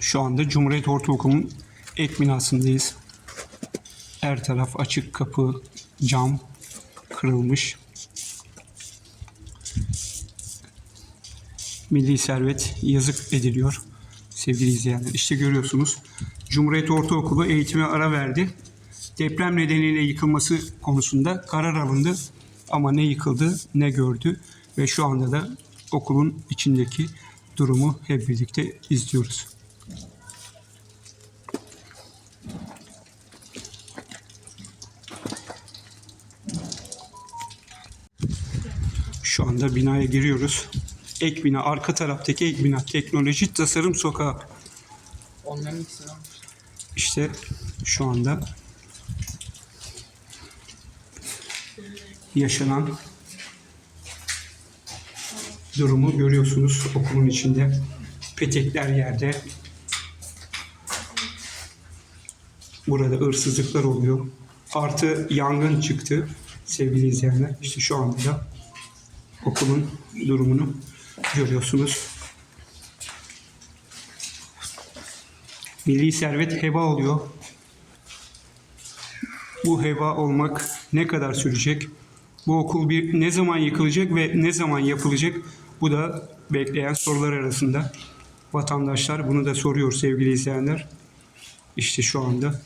Şu anda Cumhuriyet Ortaokulu'nun ek binasındayız. Her taraf açık kapı, cam kırılmış. Milli servet yazık ediliyor sevgili izleyenler. İşte görüyorsunuz Cumhuriyet Ortaokulu eğitime ara verdi. Deprem nedeniyle yıkılması konusunda karar alındı. Ama ne yıkıldı ne gördü ve şu anda da okulun içindeki durumu hep birlikte izliyoruz. Şu anda binaya giriyoruz. Ek bina, arka taraftaki ek bina. Teknoloji Tasarım Sokağı. Onların ikisi var. İşte şu anda yaşanan durumu görüyorsunuz okulun içinde. Petekler yerde. Burada hırsızlıklar oluyor. Artı yangın çıktı sevgili izleyenler. İşte şu anda da okulun durumunu görüyorsunuz. Milli servet heba oluyor. Bu heba olmak ne kadar sürecek? Bu okul bir ne zaman yıkılacak ve ne zaman yapılacak? Bu da bekleyen sorular arasında. Vatandaşlar bunu da soruyor sevgili izleyenler. İşte şu anda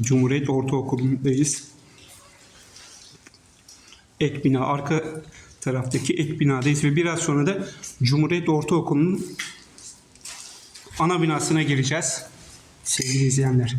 Cumhuriyet Ortaokulu'ndayız. Ek bina arka taraftaki ek binadayız ve biraz sonra da Cumhuriyet Ortaokulu'nun ana binasına gireceğiz sevgili izleyenler.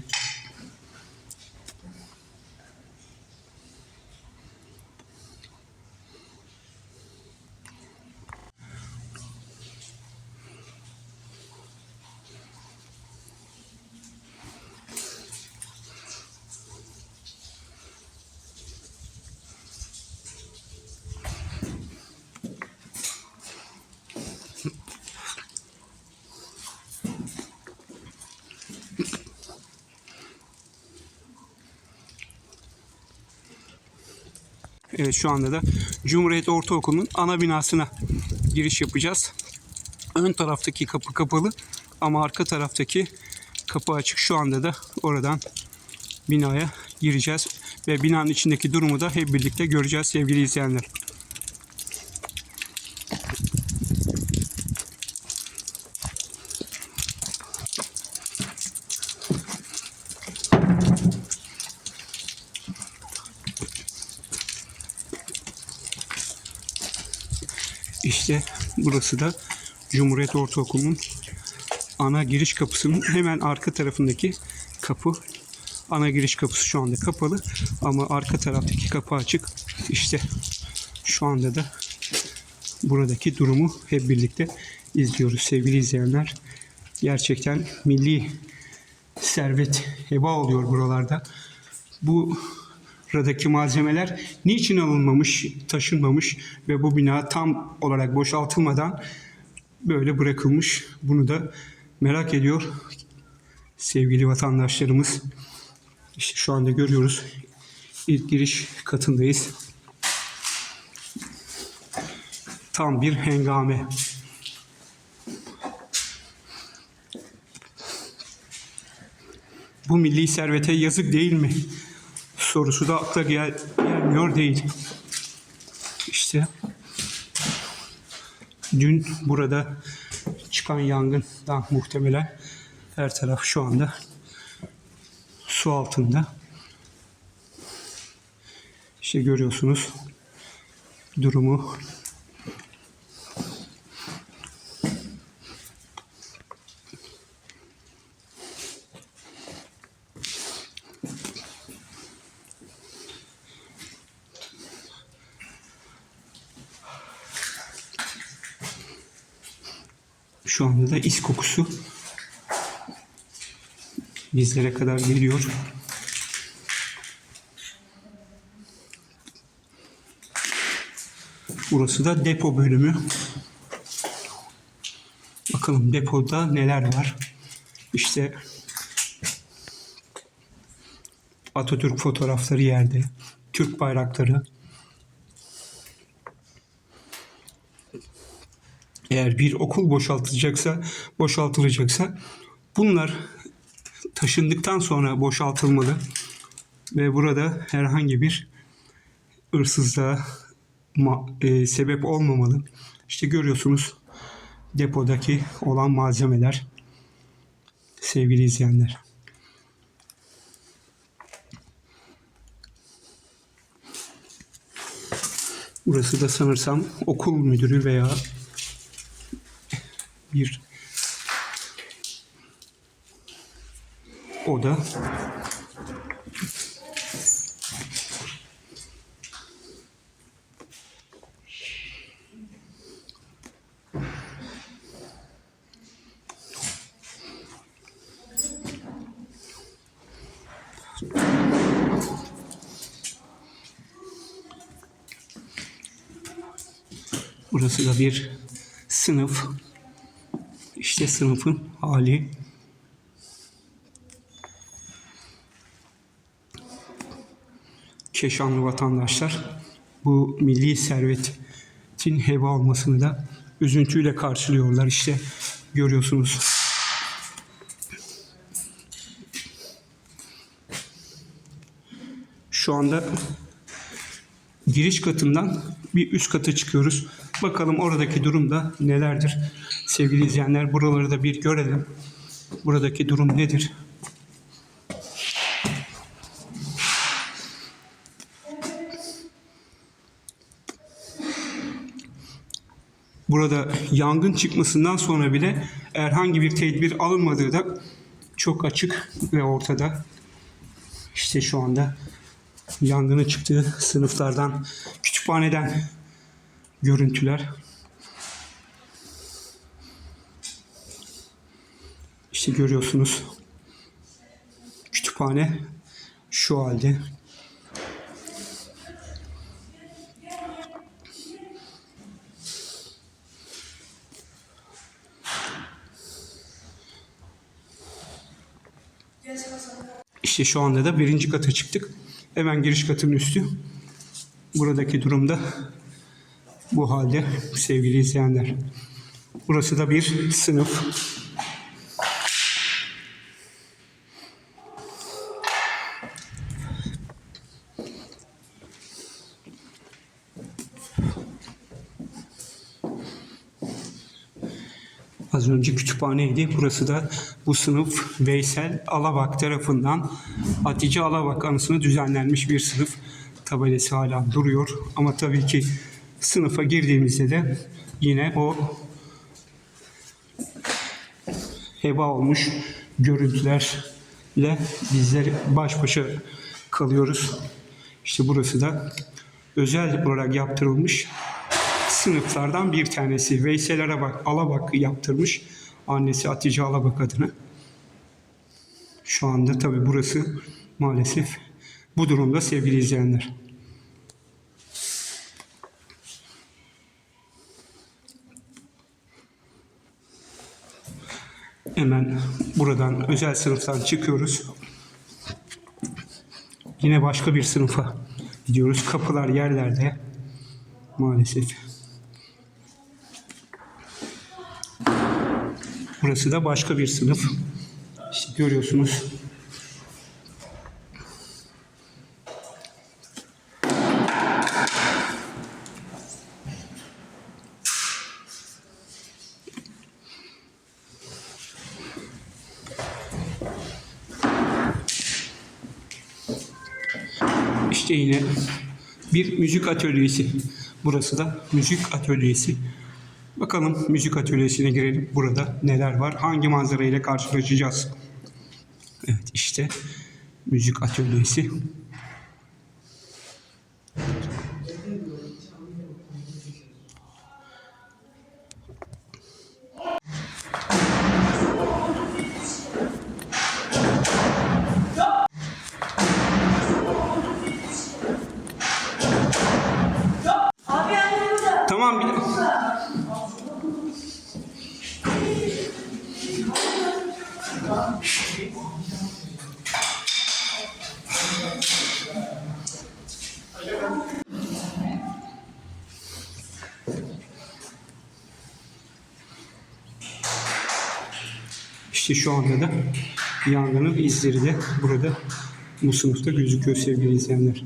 Evet şu anda da Cumhuriyet Ortaokulu'nun ana binasına giriş yapacağız. Ön taraftaki kapı kapalı ama arka taraftaki kapı açık. Şu anda da oradan binaya gireceğiz ve binanın içindeki durumu da hep birlikte göreceğiz sevgili izleyenler. İşte burası da Cumhuriyet Ortaokulu'nun ana giriş kapısının hemen arka tarafındaki kapı. Ana giriş kapısı şu anda kapalı ama arka taraftaki kapı açık. İşte şu anda da buradaki durumu hep birlikte izliyoruz sevgili izleyenler. Gerçekten milli servet heba oluyor buralarda. Bu buradaki malzemeler niçin alınmamış, taşınmamış ve bu bina tam olarak boşaltılmadan böyle bırakılmış. Bunu da merak ediyor sevgili vatandaşlarımız. İşte şu anda görüyoruz. İlk giriş katındayız. Tam bir hengame. Bu milli servete yazık değil mi? Sorusu da akla gel gelmiyor değil. İşte dün burada çıkan yangından muhtemelen her taraf şu anda su altında. İşte görüyorsunuz durumu. Şu anda da is kokusu bizlere kadar geliyor. Burası da depo bölümü. Bakalım depoda neler var. İşte Atatürk fotoğrafları yerde. Türk bayrakları. Eğer bir okul boşaltılacaksa, boşaltılacaksa bunlar taşındıktan sonra boşaltılmalı ve burada herhangi bir hırsızlığa e, sebep olmamalı. İşte görüyorsunuz depodaki olan malzemeler sevgili izleyenler. Burası da sanırsam okul müdürü veya bir oda. Burası da bir sınıf. İşte sınıfın hali. Keşanlı vatandaşlar bu milli servetin heba olmasını da üzüntüyle karşılıyorlar. İşte görüyorsunuz. Şu anda giriş katından bir üst kata çıkıyoruz. Bakalım oradaki durumda nelerdir? Sevgili izleyenler buraları da bir görelim. Buradaki durum nedir? Burada yangın çıkmasından sonra bile herhangi bir tedbir alınmadığı da çok açık ve ortada. İşte şu anda yangının çıktığı sınıflardan, kütüphaneden görüntüler. İşte görüyorsunuz. Kütüphane şu halde. İşte şu anda da birinci kata çıktık. Hemen giriş katının üstü. Buradaki durumda bu halde sevgili izleyenler. Burası da bir sınıf. Az önce kütüphaneydi. Burası da bu sınıf Veysel Alabak tarafından Hatice Alabak anısına düzenlenmiş bir sınıf. Tabelası hala duruyor. Ama tabii ki sınıfa girdiğimizde de yine o heba olmuş görüntülerle bizler baş başa kalıyoruz. İşte burası da özel olarak yaptırılmış sınıflardan bir tanesi. Veysel Arabak, Alabak yaptırmış. Annesi Hatice Alabak adına. Şu anda tabi burası maalesef bu durumda sevgili izleyenler. Hemen buradan özel sınıftan çıkıyoruz. Yine başka bir sınıfa gidiyoruz. Kapılar yerlerde maalesef. Burası da başka bir sınıf. İşte görüyorsunuz. İşte yine bir müzik atölyesi. Burası da müzik atölyesi. Bakalım müzik atölyesine girelim. Burada neler var? Hangi manzara ile karşılaşacağız? Evet işte müzik atölyesi. Abi annem burada. Tamam bir İşte şu anda da yangının izleri de burada bu sınıfta gözüküyor sevgili izleyenler.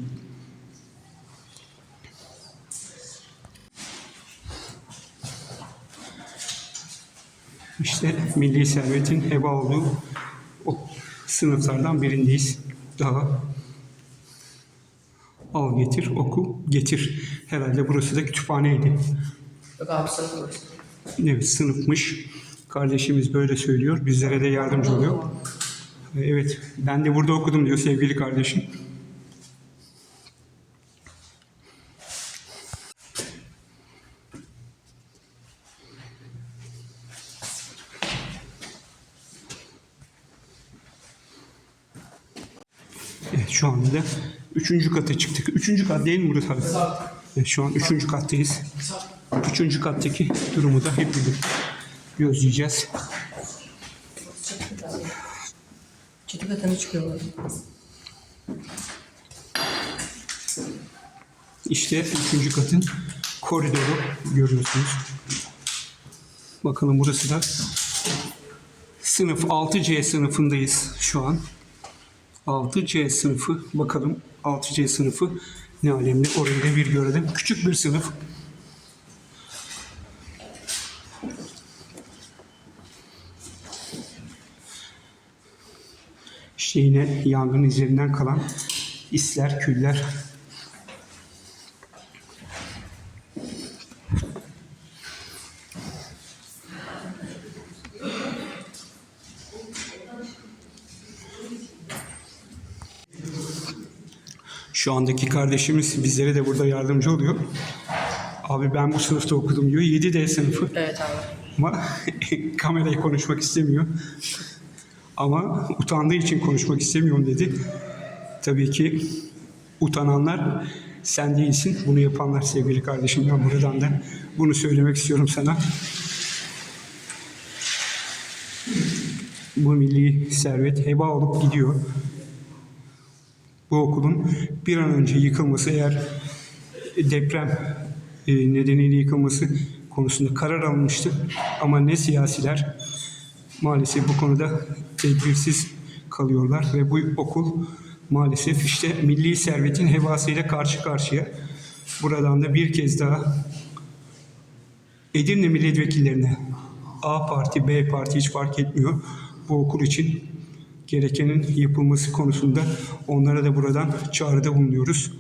İşte milli servetin heba olduğu o sınıflardan birindeyiz. Daha al getir, oku getir. Herhalde burası da kütüphaneydi. Yok abi sınıf burası. Evet sınıfmış. Kardeşimiz böyle söylüyor. Bizlere de yardımcı oluyor. Evet ben de burada okudum diyor sevgili kardeşim. Evet şu anda da üçüncü kata çıktık. Üçüncü kat değil mi burası abi? Evet, şu an üçüncü kattayız. Üçüncü kattaki durumu da hep birlikte gözleyeceğiz. Çatı katına çıkıyorlar. İşte üçüncü katın koridoru görüyorsunuz. Bakalım burası da sınıf 6C sınıfındayız şu an. 6C sınıfı bakalım 6C sınıfı ne alemde orayı da bir görelim. Küçük bir sınıf. İşte yine yangın izlerinden kalan isler, küller Şu andaki kardeşimiz bizlere de burada yardımcı oluyor. Abi ben bu sınıfta okudum diyor. 7D sınıfı Evet abi. ama kameraya konuşmak istemiyor. Ama utandığı için konuşmak istemiyorum dedi. Tabii ki utananlar sen değilsin. Bunu yapanlar sevgili kardeşim. Ben buradan da bunu söylemek istiyorum sana. Bu milli servet heba olup gidiyor bu okulun bir an önce yıkılması eğer deprem e, nedeniyle yıkılması konusunda karar alınmıştı. Ama ne siyasiler maalesef bu konuda tedbirsiz kalıyorlar ve bu okul maalesef işte milli servetin hebasıyla karşı karşıya. Buradan da bir kez daha Edirne milletvekillerine A parti, B parti hiç fark etmiyor. Bu okul için gerekenin yapılması konusunda onlara da buradan çağrıda bulunuyoruz.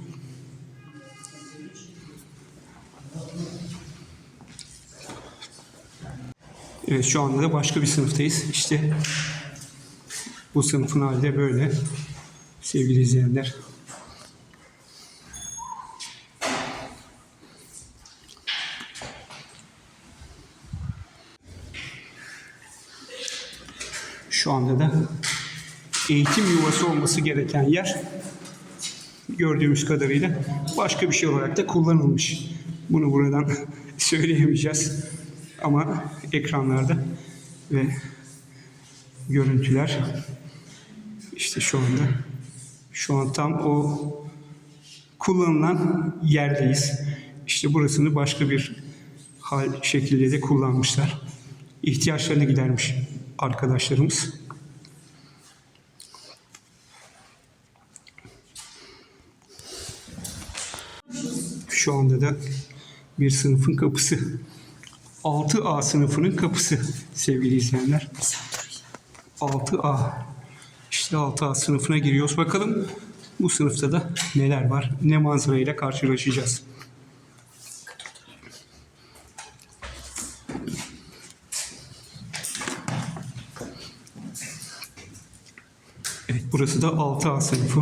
Evet şu anda da başka bir sınıftayız. İşte bu sınıfın hali de böyle sevgili izleyenler. Şu anda da eğitim yuvası olması gereken yer gördüğümüz kadarıyla başka bir şey olarak da kullanılmış. Bunu buradan söyleyemeyeceğiz. Ama ekranlarda ve görüntüler işte şu anda şu an tam o kullanılan yerdeyiz. İşte burasını başka bir hal şekilde de kullanmışlar. İhtiyaçlarını gidermiş arkadaşlarımız. Şu anda da bir sınıfın kapısı. 6A sınıfının kapısı sevgili izleyenler. 6A. İşte 6A sınıfına giriyoruz. Bakalım bu sınıfta da neler var, ne manzarayla karşılaşacağız. Evet, burası da 6A sınıfı.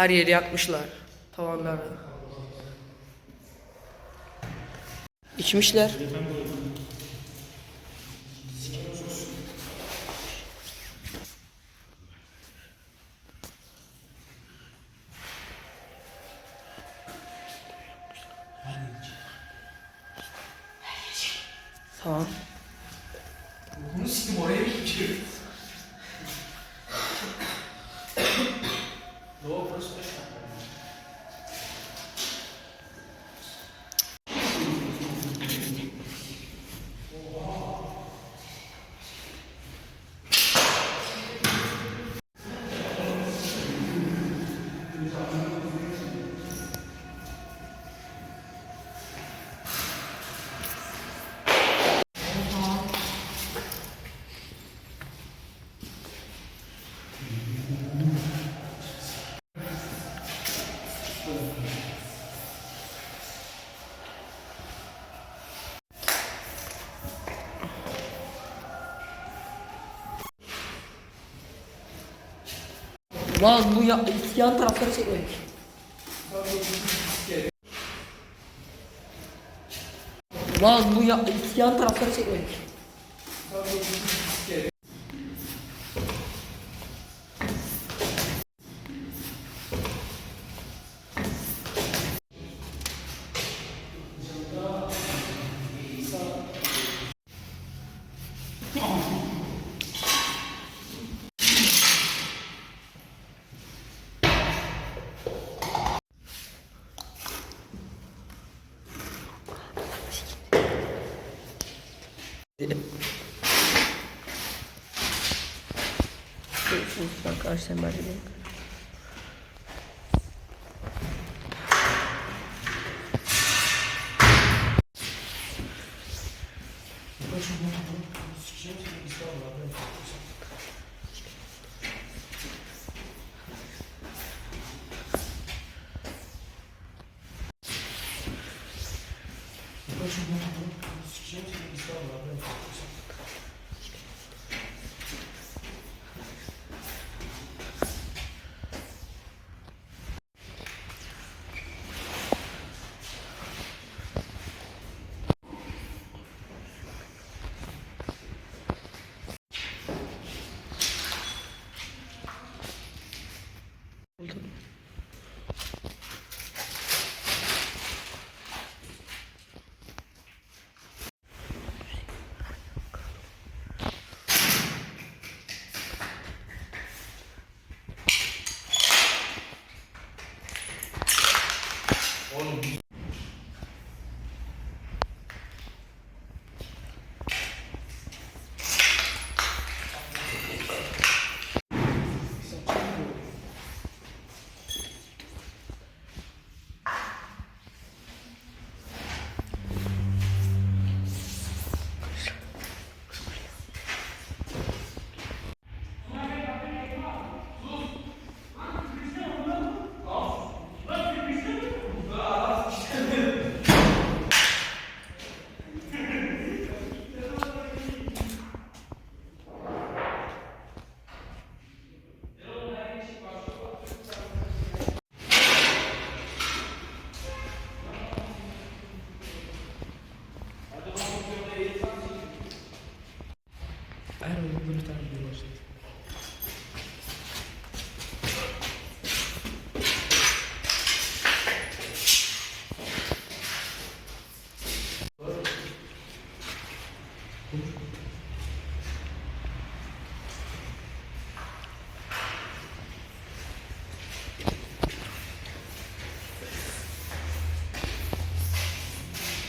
Her yeri yakmışlar. Tavanları. İçmişler. Lan bu ya, yan tarafları çekmek. Lan bu ya, yan tarafları çekmek. Görüşürüz arkadaşlar ben.